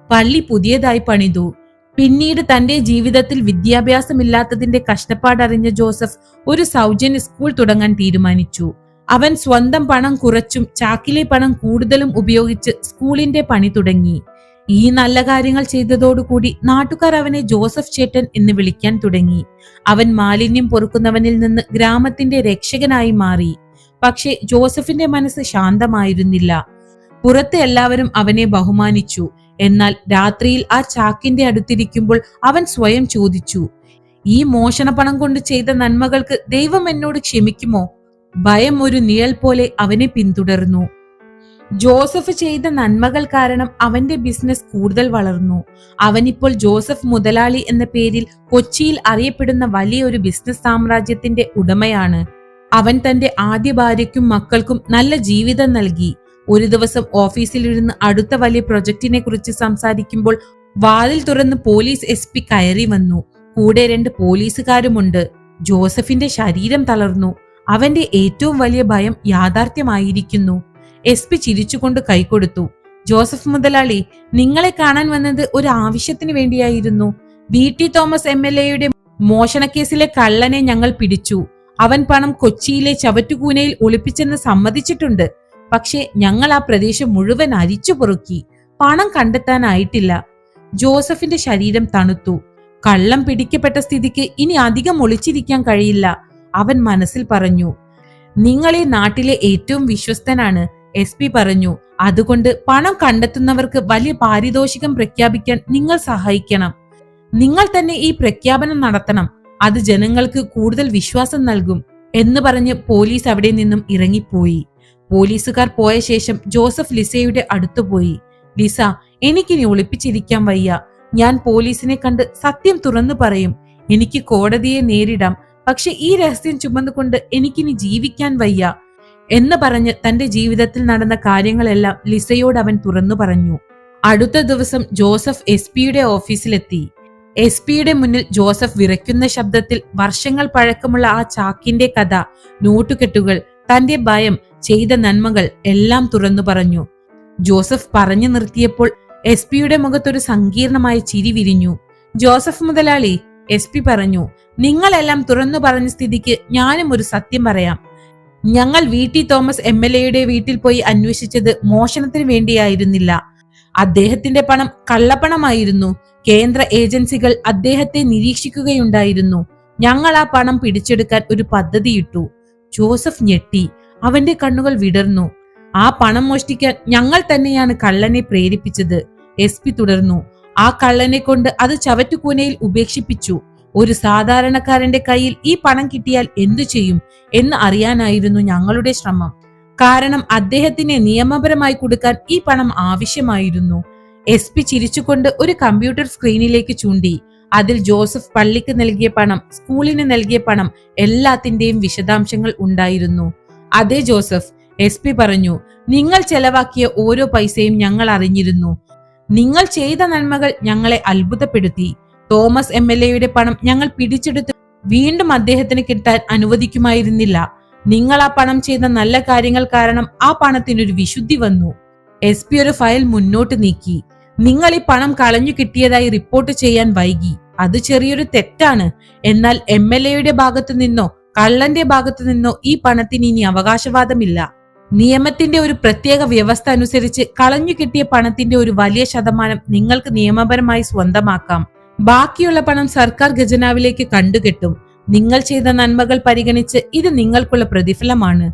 Speaker 1: പള്ളി പുതിയതായി പണിതു. പിന്നീട് തന്റെ ജീവിതത്തിൽ വിദ്യാഭ്യാസമില്ലാത്തതിന്റെ കഷ്ടപ്പാടറിഞ്ഞ ജോസഫ് ഒരു സൗജന്യ സ്കൂൾ തുടങ്ങാൻ തീരുമാനിച്ചു. അവൻ സ്വന്തം പണം കുറച്ചും ചാക്കിലെ പണം കൂടുതലും ഉപയോഗിച്ച് സ്കൂളിന്റെ പണി തുടങ്ങി. ഈ നല്ല കാര്യങ്ങൾ ചെയ്തതോടുകൂടി നാട്ടുകാർ അവനെ ജോസഫ് ചേട്ടൻ എന്ന് വിളിക്കാൻ തുടങ്ങി. അവൻ മാലിന്യം പൊറുക്കുന്നവനിൽ നിന്ന് ഗ്രാമത്തിന്റെ രക്ഷകനായി മാറി. പക്ഷേ ജോസഫിന്റെ മനസ്സ് ശാന്തമായിരുന്നില്ല. പുറത്ത് എല്ലാവരും അവനെ ബഹുമാനിച്ചു. എന്നാൽ രാത്രിയിൽ ആ ചാക്കിന്റെ അടുത്തിരിക്കുമ്പോൾ അവൻ സ്വയം ചോദിച്ചു ഈ മോഷണപ്പണം കൊണ്ട് ചെയ്ത നന്മകൾക്ക് ദൈവം എന്നോട് ക്ഷമിക്കുമോ? ഭയം ഒരു നിഴൽ പോലെ അവനെ പിന്തുടർന്നു. ജോസഫ് ചെയ്ത നന്മകൾ കാരണം അവന്റെ ബിസിനസ് കൂടുതൽ വളർന്നു. അവനിപ്പോൾ ജോസഫ് മുതലാളി എന്ന പേരിൽ കൊച്ചിയിൽ അറിയപ്പെടുന്ന വലിയൊരു ബിസിനസ് സാമ്രാജ്യത്തിന്റെ ഉടമയാണ്. അവൻ തന്റെ ആദ്യ ഭാര്യയ്ക്കും മക്കൾക്കും നല്ല ജീവിതം നൽകി. ഒരു ദിവസം ഓഫീസിലിരുന്ന് അടുത്ത വലിയ പ്രൊജക്ടിനെ കുറിച്ച് സംസാരിക്കുമ്പോൾ വാതിൽ തുറന്ന് പോലീസ് എസ് പി കയറി വന്നു. കൂടെ രണ്ട് പോലീസുകാരുമുണ്ട്. ജോസഫിന്റെ ശരീരം തളർന്നു. അവന്റെ ഏറ്റവും വലിയ ഭയം യാഥാർത്ഥ്യമായിരിക്കുന്നു. എസ് പി ചിരിച്ചുകൊണ്ട് കൈകൊടുത്തു. ജോസഫ് മുതലാളി നിങ്ങളെ കാണാൻ വന്നത് ഒരു ആവശ്യത്തിന് വേണ്ടിയായിരുന്നു. V. T. Thomas M L എയുടെ മോഷണക്കേസിലെ കള്ളനെ ഞങ്ങൾ പിടിച്ചു. അവൻ പണം കൊച്ചിയിലെ ചവറ്റുകൂനയിൽ ഒളിപ്പിച്ചെന്ന് സമ്മതിച്ചിട്ടുണ്ട്. പക്ഷേ ഞങ്ങൾ ആ പ്രദേശം മുഴുവൻ അരിച്ചു പൊറുക്കി. പണം കണ്ടെത്താനായിട്ടില്ല. ജോസഫിന്റെ ശരീരം തണുത്തു. കള്ളം പിടിക്കപ്പെട്ട സ്ഥിതിക്ക് ഇനി അധികം ഒളിച്ചിരിക്കാൻ കഴിയില്ല. അവൻ മനസ്സിൽ പറഞ്ഞു നിങ്ങൾ ഈ നാട്ടിലെ ഏറ്റവും വിശ്വസ്തനാണ് എസ് പി പറഞ്ഞു. അതുകൊണ്ട് പണം കണ്ടെത്തുന്നവർക്ക് വലിയ പാരിതോഷികം പ്രഖ്യാപിക്കാൻ നിങ്ങൾ സഹായിക്കണം. നിങ്ങൾ തന്നെ ഈ പ്രഖ്യാപനം നടത്തണം. അത് ജനങ്ങൾക്ക് കൂടുതൽ വിശ്വാസം നൽകും എന്ന് പറഞ്ഞ് പോലീസ് അവിടെ നിന്നും ഇറങ്ങിപ്പോയി. പോലീസുകാർ പോയ ശേഷം ജോസഫ് ലിസയുടെ അടുത്തു പോയി. ലിസ എനിക്കിനി ഒളിപ്പിച്ചിരിക്കാൻ വയ്യ. ഞാൻ പോലീസിനെ കണ്ട് സത്യം തുറന്നു പറയും. എനിക്ക് കോടതിയെ നേരിടാം. പക്ഷെ ഈ രഹസ്യം ചുമന്നുകൊണ്ട് എനിക്കിനി ജീവിക്കാൻ വയ്യ. എന്ന് പറഞ്ഞ് തന്റെ ജീവിതത്തിൽ നടന്ന കാര്യങ്ങളെല്ലാം ലിസയോട് അവൻ തുറന്നു പറഞ്ഞു. അടുത്ത ദിവസം ജോസഫ് എസ് പിയുടെ ഓഫീസിലെത്തി. എസ് പിയുടെ മുന്നിൽ ജോസഫ് വിറയ്ക്കുന്ന ശബ്ദത്തിൽ വർഷങ്ങൾ പഴക്കമുള്ള ആ ചാക്കിന്റെ കഥ നോട്ടുകെട്ടുകൾ തന്റെ ഭയം ചെയ്ത നന്മകൾ എല്ലാം തുറന്നു പറഞ്ഞു. ജോസഫ് പറഞ്ഞു നിർത്തിയപ്പോൾ എസ് പിയുടെ മുഖത്തൊരു സങ്കീർണമായ ചിരി വിരിഞ്ഞു. ജോസഫ് മുതലാളി എസ് പി പറഞ്ഞു നിങ്ങളെല്ലാം തുറന്നു പറഞ്ഞ സ്ഥിതിക്ക് ഞാനും ഒരു സത്യം പറയാം. ഞങ്ങൾ V. T. Thomas M L എയുടെ വീട്ടിൽ പോയി അന്വേഷിച്ചത് മോഷണത്തിന് വേണ്ടിയായിരുന്നില്ല. അദ്ദേഹത്തിന്റെ പണം കള്ളപ്പണമായിരുന്നു. കേന്ദ്ര ഏജൻസികൾ അദ്ദേഹത്തെ നിരീക്ഷിക്കുകയുണ്ടായിരുന്നു. ഞങ്ങൾ ആ പണം പിടിച്ചെടുക്കാൻ ഒരു പദ്ധതിയിട്ടു. ജോസഫ് ഞെട്ടി. അവന്റെ കണ്ണുകൾ വിടർന്നു. ആ പണം മോഷ്ടിക്കാൻ ഞങ്ങൾ തന്നെയാണ് കള്ളനെ പ്രേരിപ്പിച്ചത്. എസ് പി തുടർന്നു. ആ കള്ളനെ കൊണ്ട് അത് ചവറ്റുകൂനയിൽ ഉപേക്ഷിപ്പിച്ചു. ഒരു സാധാരണക്കാരന്റെ കയ്യിൽ ഈ പണം കിട്ടിയാൽ എന്തു ചെയ്യും എന്ന് അറിയാനായിരുന്നു ഞങ്ങളുടെ ശ്രമം. കാരണം അദ്ദേഹത്തിന് നിയമപരമായി കൊടുക്കാൻ ഈ പണം ആവശ്യമായിരുന്നു. എസ് പി ചിരിച്ചുകൊണ്ട് ഒരു കമ്പ്യൂട്ടർ സ്ക്രീനിലേക്ക് ചൂണ്ടി. അതിൽ ജോസഫ് പള്ളിക്ക് നൽകിയ പണം സ്കൂളിന് നൽകിയ പണം എല്ലാത്തിന്റെയും വിശദാംശങ്ങൾ ഉണ്ടായിരുന്നു. അതേ ജോസഫ് എസ് പി പറഞ്ഞു നിങ്ങൾ ചെലവാക്കിയ ഓരോ പൈസയും ഞങ്ങൾ അറിഞ്ഞിരുന്നു. നിങ്ങൾ ചെയ്ത നന്മകൾ ഞങ്ങളെ അത്ഭുതപ്പെടുത്തി. തോമസ് എം എൽ എയുടെ പണം ഞങ്ങൾ പിടിച്ചെടുത്ത് വീണ്ടും അദ്ദേഹത്തിന് കിട്ടാൻ അനുവദിക്കുമായിരുന്നില്ല. നിങ്ങൾ ആ പണം ചെയ്ത നല്ല കാര്യങ്ങൾ കാരണം ആ പണത്തിനൊരു വിശുദ്ധി വന്നു. എസ് പി ഒരു ഫയൽ മുന്നോട്ട് നീക്കി. നിങ്ങൾ ഈ പണം കളഞ്ഞു കിട്ടിയതായി റിപ്പോർട്ട് ചെയ്യാൻ വൈകി. അത് ചെറിയൊരു തെറ്റാണ്. എന്നാൽ എം എൽ എയുടെ ഭാഗത്തു നിന്നോ കള്ളന്റെ ഭാഗത്തു നിന്നോ ഈ പണത്തിന് ഇനി അവകാശവാദമില്ല. നിയമത്തിന്റെ ഒരു പ്രത്യേക വ്യവസ്ഥ അനുസരിച്ച് കളഞ്ഞു കിട്ടിയ പണത്തിന്റെ ഒരു വലിയ ശതമാനം നിങ്ങൾക്ക് നിയമപരമായി സ്വന്തമാക്കാം. ബാക്കിയുള്ള പണം സർക്കാർ ഖജനാവിലേക്ക് കണ്ടുകെട്ടും. നിങ്ങൾ ചെയ്ത നന്മകൾ പരിഗണിച്ച് ഇത് നിങ്ങൾക്കുള്ള പ്രതിഫലമാണ്.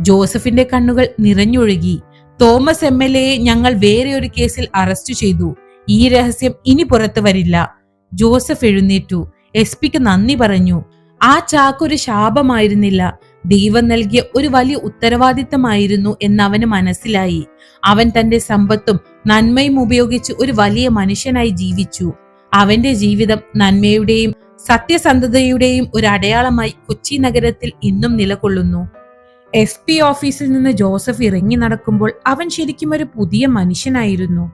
Speaker 1: ജോസഫിന്റെ കണ്ണുകൾ നിറഞ്ഞൊഴുകി. തോമസ് എം എൽ എയെ ഞങ്ങൾ വേറെ ഒരു കേസിൽ അറസ്റ്റ് ചെയ്തു. ഈ രഹസ്യം ഇനി പുറത്തു വരില്ല. ജോസഫ് എഴുന്നേറ്റു. എസ് പിക്ക് നന്ദി പറഞ്ഞു. ആ ചാക്കൊരു ശാപമായിരുന്നില്ല. ദൈവം നൽകിയ ഒരു വലിയ ഉത്തരവാദിത്തമായിരുന്നു എന്ന് അവന് മനസ്സിലായി. അവൻ തന്റെ സമ്പത്തും നന്മയും ഉപയോഗിച്ച് ഒരു വലിയ മനുഷ്യനായി ജീവിച്ചു. അവന്റെ ജീവിതം നന്മയുടെയും സത്യസന്ധതയുടെയും ഒരു അടയാളമായി കൊച്ചി നഗരത്തിൽ ഇന്നും നിലകൊള്ളുന്നു. എസ് പി ഓഫീസിൽ നിന്ന് ജോസഫ് ഇറങ്ങി നടക്കുമ്പോൾ അവൻ ശരിക്കും ഒരു പുതിയ മനുഷ്യനായിരുന്നു.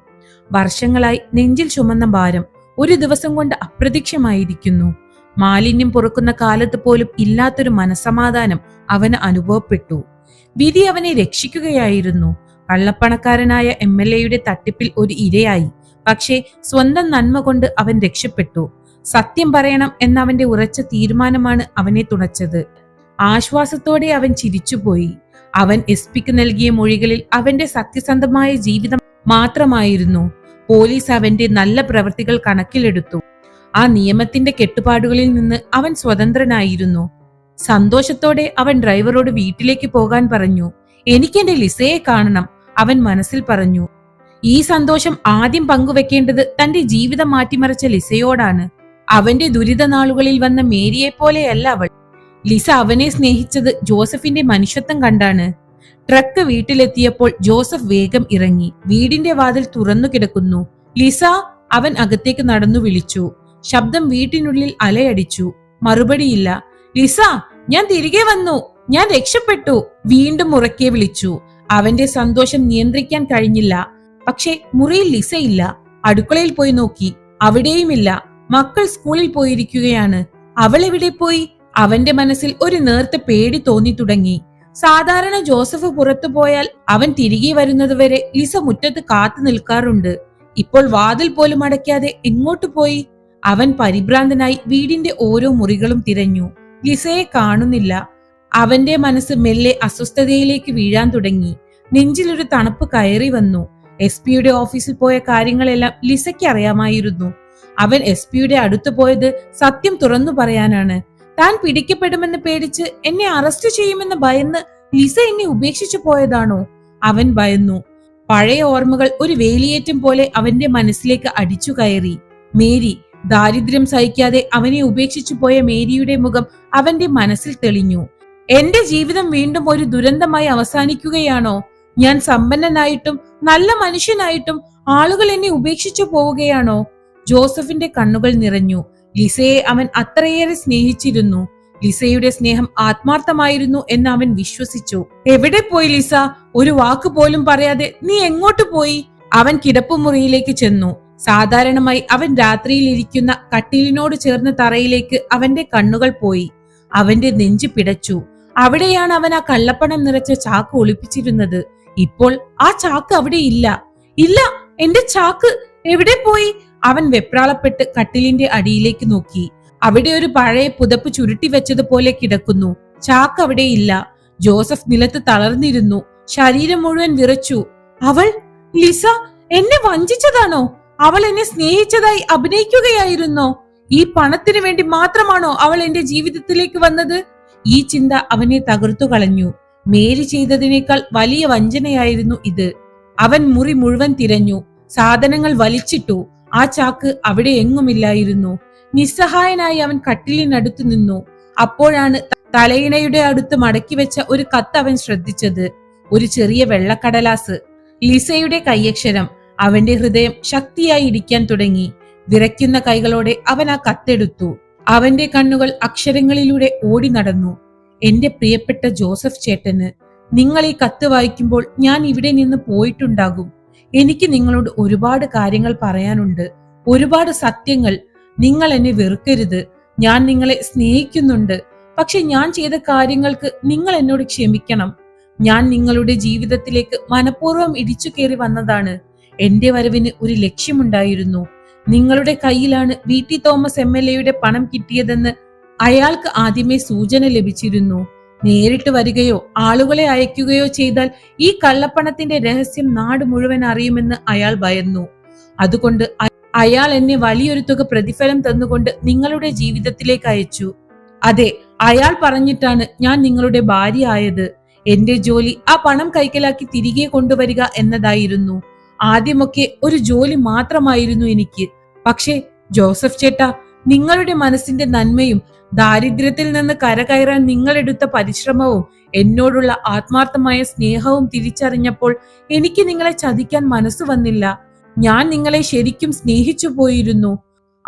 Speaker 1: വർഷങ്ങളായി നെഞ്ചിൽ ചുമന്ന ഭാരം ഒരു ദിവസം കൊണ്ട് അപ്രത്യക്ഷമായിരിക്കുന്നു. മാലിന്യം പുറക്കുന്ന കാലത്ത് പോലും ഇല്ലാത്തൊരു മനസമാധാനം അവന് അനുഭവപ്പെട്ടു. വിധി അവനെ രക്ഷിക്കുകയായിരുന്നു. കള്ളപ്പണക്കാരനായ എം എൽ എയുടെ തട്ടിപ്പിൽ ഒരു ഇരയായി. പക്ഷേ സ്വന്തം നന്മ കൊണ്ട് അവൻ രക്ഷപ്പെട്ടു. സത്യം പറയണം എന്ന അവന്റെ ഉറച്ച തീരുമാനമാണ് അവനെ തുണച്ചത് ആശ്വാസത്തോടെ അവൻ ചിരിച്ചുപോയി. അവൻ എസ് പിക്ക് നൽകിയ മൊഴികളിൽ അവന്റെ സത്യസന്ധമായ ജീവിതം മാത്രമായിരുന്നു. പോലീസ് അവന്റെ നല്ല പ്രവൃത്തികൾ കണക്കിലെടുത്തു. ആ നിയമത്തിന്റെ കെട്ടുപാടുകളിൽ നിന്ന് അവൻ സ്വതന്ത്രനായിരുന്നു. സന്തോഷത്തോടെ അവൻ ഡ്രൈവറോട് വീട്ടിലേക്ക് പോകാൻ പറഞ്ഞു. എനിക്ക് എന്റെ ലിസയെ കാണണം അവൻ മനസ്സിൽ പറഞ്ഞു. ഈ സന്തോഷം ആദ്യം പങ്കുവെക്കേണ്ടത് തന്റെ ജീവിതം മാറ്റിമറിച്ച ലിസയോടാണ്. അവന്റെ ദുരിത നാളുകളിൽ വന്ന മേരിയെ പോലെയല്ല അവൾ. ലിസ അവനെ സ്നേഹിച്ചത് ജോസഫിന്റെ മനുഷ്യത്വം കണ്ടാണ്. ട്രക്ക് വീട്ടിലെത്തിയപ്പോൾ ജോസഫ് വേഗം ഇറങ്ങി. വീടിന്റെ വാതിൽ തുറന്നു കിടക്കുന്നു. ലിസ അവൻ അകത്തേക്ക് നടന്നു വിളിച്ചു. ശബ്ദം വീട്ടിനുള്ളിൽ അലയടിച്ചു. മറുപടിയില്ല. ലിസ ഞാൻ തിരികെ വന്നു. ഞാൻ രക്ഷപ്പെട്ടു. വീണ്ടും ഉറക്കെ വിളിച്ചു. അവന്റെ സന്തോഷം നിയന്ത്രിക്കാൻ കഴിഞ്ഞില്ല. പക്ഷെ മുറിയിൽ ലിസയില്ല. അടുക്കളയിൽ പോയി നോക്കി. അവിടെയുമില്ല. മക്കൾ സ്കൂളിൽ പോയിരിക്കുകയാണ്. അവൾ എവിടെ പോയി? അവന്റെ മനസ്സിൽ ഒരു നേർത്ത പേടി തോന്നി തുടങ്ങി. സാധാരണ ജോസഫ് പുറത്തു പോയാൽ അവൻ തിരികെ വരുന്നതുവരെ ലിസ മുറ്റത്ത് കാത്തു നിൽക്കാറുണ്ട്. ഇപ്പോൾ വാതിൽ പോലും അടയ്ക്കാതെ എങ്ങോട്ട് പോയി? അവൻ പരിഭ്രാന്തനായി വീടിന്റെ ഓരോ മുറികളും തിരഞ്ഞു. ലിസയെ കാണുന്നില്ല. അവന്റെ മനസ്സ് മെല്ലെ അസ്വസ്ഥതയിലേക്ക് വീഴാൻ തുടങ്ങി. നെഞ്ചിലൊരു തണുപ്പ് കയറി വന്നു. എസ് പിയുടെ ഓഫീസിൽ പോയ കാര്യങ്ങളെല്ലാം ലിസയ്ക്ക് അറിയാമായിരുന്നു. അവൻ എസ് പിയുടെ അടുത്ത് പോയത് സത്യം തുറന്നു പറയാനാണ്. താൻ പിടിക്കപ്പെടുമെന്ന് പേടിച്ച് എന്നെ അറസ്റ്റ് ചെയ്യുമെന്ന് ഭയന്ന് ലിസ എന്നെ ഉപേക്ഷിച്ചു പോയതാണോ? അവൻ ഭയന്നു. പഴയ ഓർമ്മകൾ ഒരു വേലിയേറ്റം പോലെ അവന്റെ മനസ്സിലേക്ക് അടിച്ചു കയറി. മേരി ദാരിദ്ര്യം സഹിക്കാതെ അവനെ ഉപേക്ഷിച്ചു പോയ മേരിയുടെ മുഖം അവന്റെ മനസ്സിൽ തെളിഞ്ഞു. എന്റെ ജീവിതം വീണ്ടും ഒരു ദുരന്തമായി അവസാനിക്കുകയാണോ? ഞാൻ സമ്പന്നനായിട്ടും നല്ല മനുഷ്യനായിട്ടും ആളുകൾ എന്നെ ഉപേക്ഷിച്ചു പോവുകയാണോ? ജോസഫിന്റെ കണ്ണുകൾ നിറഞ്ഞു. ലിസയെ അവൻ അത്രയേറെ സ്നേഹിച്ചിരുന്നു. ലിസയുടെ സ്നേഹം ആത്മാർത്ഥമായിരുന്നു എന്ന് അവൻ വിശ്വസിച്ചു. എവിടെ പോയി ലിസ? ഒരു വാക്ക് പോലും പറയാതെ നീ എങ്ങോട്ട് പോയി? അവൻ കിടപ്പുമുറിയിലേക്ക് ചെന്നു. സാധാരണമായി അവൻ രാത്രിയിൽ ഇരിക്കുന്ന കട്ടിലിനോട് ചേർന്ന തറയിലേക്ക് അവന്റെ കണ്ണുകൾ പോയി. അവന്റെ നെഞ്ചു പിടച്ചു. അവിടെയാണ് അവൻ ആ കള്ളപ്പണം നിറച്ച ചാക്ക് ഒളിപ്പിച്ചിരുന്നത്. ഇപ്പോൾ ആ ചാക്ക് അവിടെ ഇല്ല. ഇല്ല എന്റെ ചാക്ക് എവിടെ പോയി? അവൻ വെപ്രാളപ്പെട്ട് കട്ടിലിന്റെ അടിയിലേക്ക് നോക്കി. അവിടെ ഒരു പഴയ പുതപ്പ് ചുരുട്ടി വെച്ചതുപോലെ കിടക്കുന്നു. ചാക്ക് അവിടെ ഇല്ല. ജോസഫ് നിലത്ത് തളർന്നിരുന്നു. ശരീരം മുഴുവൻ വിറച്ചു. അവൾ ലിസ എന്നെ വഞ്ചിച്ചതാണോ? അവൾ എന്നെ സ്നേഹിച്ചതായി അഭിനയിക്കുകയായിരുന്നോ? ഈ പണത്തിനു വേണ്ടി മാത്രമാണോ അവൾ എന്റെ ജീവിതത്തിലേക്ക് വന്നത്? ഈ ചിന്ത അവനെ തകർത്തു കളഞ്ഞു. മേരി ചെയ്തതിനേക്കാൾ വലിയ വഞ്ചനയായിരുന്നു ഇത്. അവൻ മുറി മുഴുവൻ തിരഞ്ഞു. സാധനങ്ങൾ വലിച്ചിട്ടു. ആ ചാക്ക് അവിടെ എങ്ങുമില്ലായിരുന്നു. നിസ്സഹായനായി അവൻ കട്ടിലിനടുത്ത് നിന്നു. അപ്പോഴാണ് തലയിണയുടെ അടുത്ത് മടക്കി വെച്ച ഒരു കത്ത് അവൻ ശ്രദ്ധിച്ചത്. ഒരു ചെറിയ വെള്ളക്കടലാസ്. ലിസയുടെ കൈയക്ഷരം. അവന്റെ ഹൃദയം ശക്തിയായി ഇടിക്കാൻ തുടങ്ങി. വിറയ്ക്കുന്ന കൈകളോടെ അവൻ ആ കത്തെടുത്തു. അവന്റെ കണ്ണുകൾ അക്ഷരങ്ങളിലൂടെ ഓടി നടന്നു. എന്റെ പ്രിയപ്പെട്ട ജോസഫ് ചേട്ടന് നിങ്ങൾ ഈ കത്ത് വായിക്കുമ്പോൾ ഞാൻ ഇവിടെ നിന്ന് പോയിട്ടുണ്ടാകും. എനിക്ക് നിങ്ങളോട് ഒരുപാട് കാര്യങ്ങൾ പറയാനുണ്ട്. ഒരുപാട് സത്യങ്ങൾ നിങ്ങൾ എന്നെ വെറുക്കരുത്. ഞാൻ നിങ്ങളെ സ്നേഹിക്കുന്നുണ്ട്. പക്ഷെ ഞാൻ ചെയ്ത കാര്യങ്ങൾക്ക് നിങ്ങൾ എന്നോട് ക്ഷമിക്കണം. ഞാൻ നിങ്ങളുടെ ജീവിതത്തിലേക്ക് മനഃപൂർവം ഇടിച്ചു കയറി വന്നതാണ്. എന്റെ വരവിന് ഒരു ലക്ഷ്യമുണ്ടായിരുന്നു. നിങ്ങളുടെ കയ്യിലാണ് V T Thomas M L എയുടെ പണം കിട്ടിയതെന്ന് അയാൾക്ക് ആദ്യമേ സൂചന ലഭിച്ചിരുന്നു. നേരിട്ട് വരികയോ ആളുകളെ അയക്കുകയോ ചെയ്താൽ ഈ കള്ളപ്പണത്തിന്റെ രഹസ്യം നാട് മുഴുവൻ അറിയുമെന്ന് അയാൾ ഭയന്നു. അതുകൊണ്ട് അയാൾ എന്നെ വലിയൊരു തുക പ്രതിഫലം തന്നുകൊണ്ട് നിങ്ങളുടെ ജീവിതത്തിലേക്ക് അയച്ചു. അതെ അയാൾ പറഞ്ഞിട്ടാണ് ഞാൻ നിങ്ങളുടെ ഭാര്യ ആയത്. എന്റെ ജോലി ആ പണം കൈക്കലാക്കി തിരികെ കൊണ്ടുവരിക എന്നതായിരുന്നു. ആദ്യമൊക്കെ ഒരു ജോലി മാത്രമായിരുന്നു എനിക്ക്. പക്ഷേ ജോസഫ് ചേട്ടാ നിങ്ങളുടെ മനസ്സിന്റെ നന്മയും ദാരിദ്ര്യത്തിൽ നിന്ന് കരകയറാൻ നിങ്ങളെടുത്ത പരിശ്രമവും എന്നോടുള്ള ആത്മാർത്ഥമായ സ്നേഹവും തിരിച്ചറിഞ്ഞപ്പോൾ എനിക്ക് നിങ്ങളെ ചതിക്കാൻ മനസ്സ് വന്നില്ല. ഞാൻ നിങ്ങളെ ശരിക്കും സ്നേഹിച്ചു പോയിരുന്നു.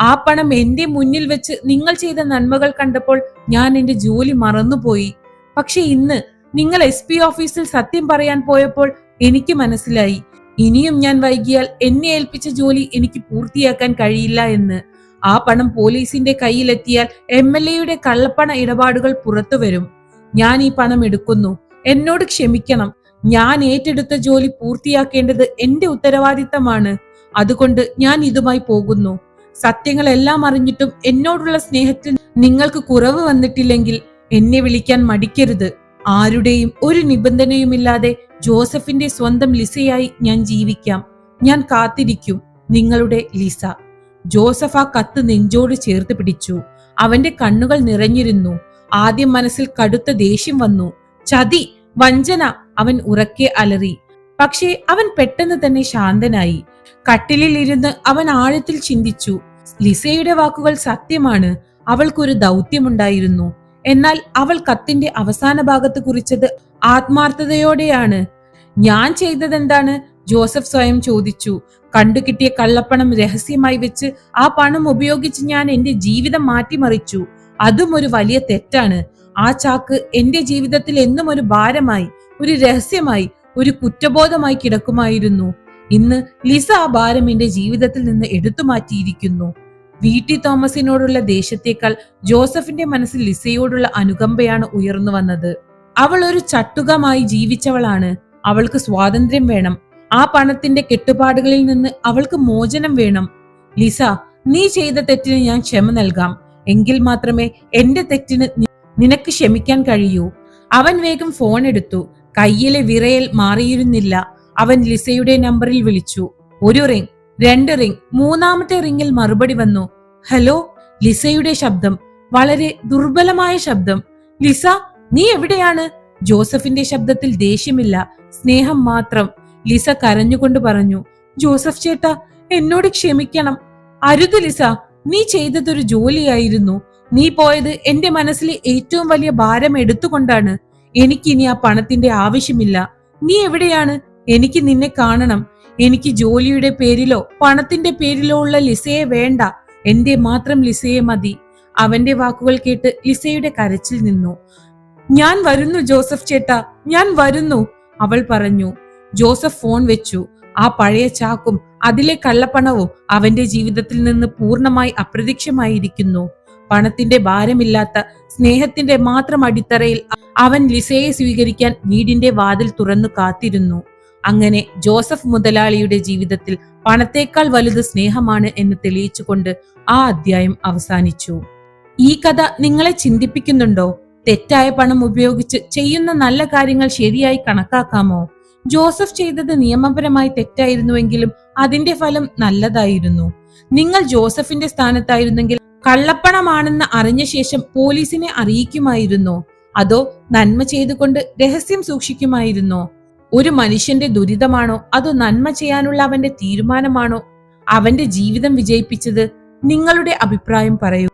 Speaker 1: ആ പണം എന്റെ മുന്നിൽ വെച്ച് നിങ്ങൾ ചെയ്ത നന്മകൾ കണ്ടപ്പോൾ ഞാൻ എന്റെ ജോലി മറന്നുപോയി. പക്ഷെ ഇന്ന് നിങ്ങൾ എസ് പി ഓഫീസിൽ സത്യം പറയാൻ പോയപ്പോൾ എനിക്ക് മനസ്സിലായി. ഇനിയും ഞാൻ വൈകിയാൽ എന്നെ ഏൽപ്പിച്ച ജോലി എനിക്ക് പൂർത്തിയാക്കാൻ കഴിയില്ല എന്ന്. ആ പണം പോലീസിന്റെ കയ്യിലെത്തിയാൽ എം എൽ എയുടെ കള്ളപ്പണ ഇടപാടുകൾ പുറത്തു വരും. ഞാൻ ഈ പണം എടുക്കുന്നു. എന്നോട് ക്ഷമിക്കണം. ഞാൻ ഏറ്റെടുത്ത ജോലി പൂർത്തിയാക്കേണ്ടത് എന്റെ ഉത്തരവാദിത്തമാണ്. അതുകൊണ്ട് ഞാൻ ഇതുമായി പോകുന്നു. സത്യങ്ങളെല്ലാം അറിഞ്ഞിട്ടും എന്നോടുള്ള സ്നേഹത്തിൽ നിങ്ങൾക്ക് കുറവ് വന്നിട്ടില്ലെങ്കിൽ എന്നെ വിളിക്കാൻ മടിക്കരുത്. ആരുടെയും ഒരു നിബന്ധനയുമില്ലാതെ ജോസഫിന്റെ സ്വന്തം ലിസയായി ഞാൻ ജീവിക്കാം. ഞാൻ കാത്തിരിക്കും. നിങ്ങളുടെ ലിസ. ജോസഫ് ആ കത്ത് നെഞ്ചോട് ചേർത്ത് പിടിച്ചു. അവന്റെ കണ്ണുകൾ നിറഞ്ഞിരുന്നു. ആദ്യം മനസ്സിൽ കടുത്ത ദേഷ്യം വന്നു. ചതി വഞ്ചന അവൻ ഉറക്കെ അലറി. പക്ഷേ അവൻ പെട്ടെന്ന് തന്നെ ശാന്തനായി. കട്ടിലിൽ ഇരുന്ന് അവൻ ആഴത്തിൽ ചിന്തിച്ചു. ലിസയുടെ വാക്കുകൾ സത്യമാണ്. അവൾക്കൊരു ദൗത്യമുണ്ടായിരുന്നു. എന്നാൽ അവൾ കത്തിന്റെ അവസാന ഭാഗത്ത് കുറിച്ചത് ആത്മാർത്ഥതയോടെയാണ്. ഞാൻ ചെയ്തതെന്താണ്? ജോസഫ് സ്വയം ചോദിച്ചു. കണ്ടുകിട്ടിയ കള്ളപ്പണം രഹസ്യമായി വെച്ച് ആ പണം ഉപയോഗിച്ച് ഞാൻ എന്റെ ജീവിതം മാറ്റിമറിച്ചു. അതും ഒരു വലിയ തെറ്റാണ്. ആ ചാക്ക് എന്റെ ജീവിതത്തിൽ എന്നും ഒരു ഭാരമായി ഒരു രഹസ്യമായി ഒരു കുറ്റബോധമായി കിടക്കുമായിരുന്നു. ഇന്ന് ലിസ ആ ഭാരം എന്റെ ജീവിതത്തിൽ നിന്ന് എടുത്തു മാറ്റിയിരിക്കുന്നു. വി. ടി. തോമസിനോടുള്ള ദേഷ്യത്തെക്കാൾ ജോസഫിന്റെ മനസ്സിൽ ലിസയോടുള്ള അനുകമ്പയാണ് ഉയർന്നു വന്നത്. അവൾ ഒരു ചട്ടുകമായി ജീവിച്ചവളാണ്. അവൾക്ക് സ്വാതന്ത്ര്യം വേണം. ആ പണത്തിന്റെ കെട്ടുപാടുകളിൽ നിന്ന് അവൾക്ക് മോചനം വേണം. ലിസ നീ ചെയ്ത തെറ്റിന് ഞാൻ ക്ഷമ നൽകാം. എങ്കിൽ മാത്രമേ എന്റെ തെറ്റിന് നിനക്ക് ക്ഷമിക്കാൻ കഴിയൂ. അവൻ വേഗം ഫോൺ എടുത്തു. കയ്യിലെ വിറയൽ മാറിയിരുന്നില്ല. അവൻ ലിസയുടെ നമ്പറിൽ വിളിച്ചു. ഒരു റിംഗ് രണ്ട് റിംഗ് മൂന്നാമത്തെ റിംഗിൽ മറുപടി വന്നു. ഹലോ ലിസയുടെ ശബ്ദം. വളരെ ദുർബലമായ ശബ്ദം. ലിസ നീ എവിടെയാണ്? ജോസഫിന്റെ ശബ്ദത്തിൽ ദേഷ്യമില്ല. സ്നേഹം മാത്രം. ലിസ കരഞ്ഞുകൊണ്ട് പറഞ്ഞു ജോസഫ് ചേട്ട എന്നോട് ക്ഷമിക്കണം. അരുത് ലിസ നീ ചെയ്തതൊരു ജോലിയായിരുന്നു. നീ പോയത് എന്റെ മനസ്സിലെ ഏറ്റവും വലിയ ഭാരം എടുത്തുകൊണ്ടാണ്. എനിക്കിനി ആ പണത്തിന്റെ ആവശ്യമില്ല. നീ എവിടെയാണ്? എനിക്ക് നിന്നെ കാണണം. എനിക്ക് ജോലിയുടെ പേരിലോ പണത്തിന്റെ പേരിലോ ഉള്ള ലിസയെ വേണ്ട. എന്റെ മാത്രം ലിസയെ മതി. അവന്റെ വാക്കുകൾ കേട്ട് ലിസയുടെ കരച്ചിൽ നിന്നു. ഞാൻ വരുന്നു ജോസഫ് ചേട്ട ഞാൻ വരുന്നു അവൾ പറഞ്ഞു. ജോസഫ് ഫോൺ വെച്ചു. ആ പഴയ ചാക്കും അതിലെ കള്ളപ്പണവും അവന്റെ ജീവിതത്തിൽ നിന്ന് പൂർണമായി അപ്രത്യക്ഷമായിരിക്കുന്നു. പണത്തിന്റെ ഭാരമില്ലാത്ത സ്നേഹത്തിന്റെ മാത്രം അടിത്തറയിൽ അവൻ ലിസയെ സ്വീകരിക്കാൻ വീടിന്റെ വാതിൽ തുറന്നു കാത്തിരുന്നു. അങ്ങനെ ജോസഫ് മുതലാളിയുടെ ജീവിതത്തിൽ പണത്തേക്കാൾ വലുത് സ്നേഹമാണ് എന്ന് തെളിയിച്ചുകൊണ്ട് ആ അധ്യായം അവസാനിച്ചു. ഈ കഥ നിങ്ങളെ ചിന്തിപ്പിക്കുന്നുണ്ടോ? തെറ്റായ പണം ഉപയോഗിച്ച് ചെയ്യുന്ന നല്ല കാര്യങ്ങൾ ശരിയായി കണക്കാക്കാമോ? ജോസഫ് ചെയ്തത് നിയമപരമായി തെറ്റായിരുന്നുവെങ്കിലും അതിന്റെ ഫലം നല്ലതായിരുന്നു. നിങ്ങൾ ജോസഫിന്റെ സ്ഥാനത്തായിരുന്നെങ്കിൽ കള്ളപ്പണമാണെന്ന് അറിഞ്ഞ ശേഷം പോലീസിനെ അറിയിക്കുമായിരുന്നോ? അതോ നന്മ ചെയ്തുകൊണ്ട് രഹസ്യം സൂക്ഷിക്കുമായിരുന്നോ? ഒരു മനുഷ്യന്റെ ദുരിതമാണോ? അതോ നന്മ ചെയ്യാനുള്ള അവന്റെ തീരുമാനമാണോ? അവന്റെ ജീവിതം വിജയിപ്പിച്ചത് നിങ്ങളുടെ അഭിപ്രായം പറയൂ.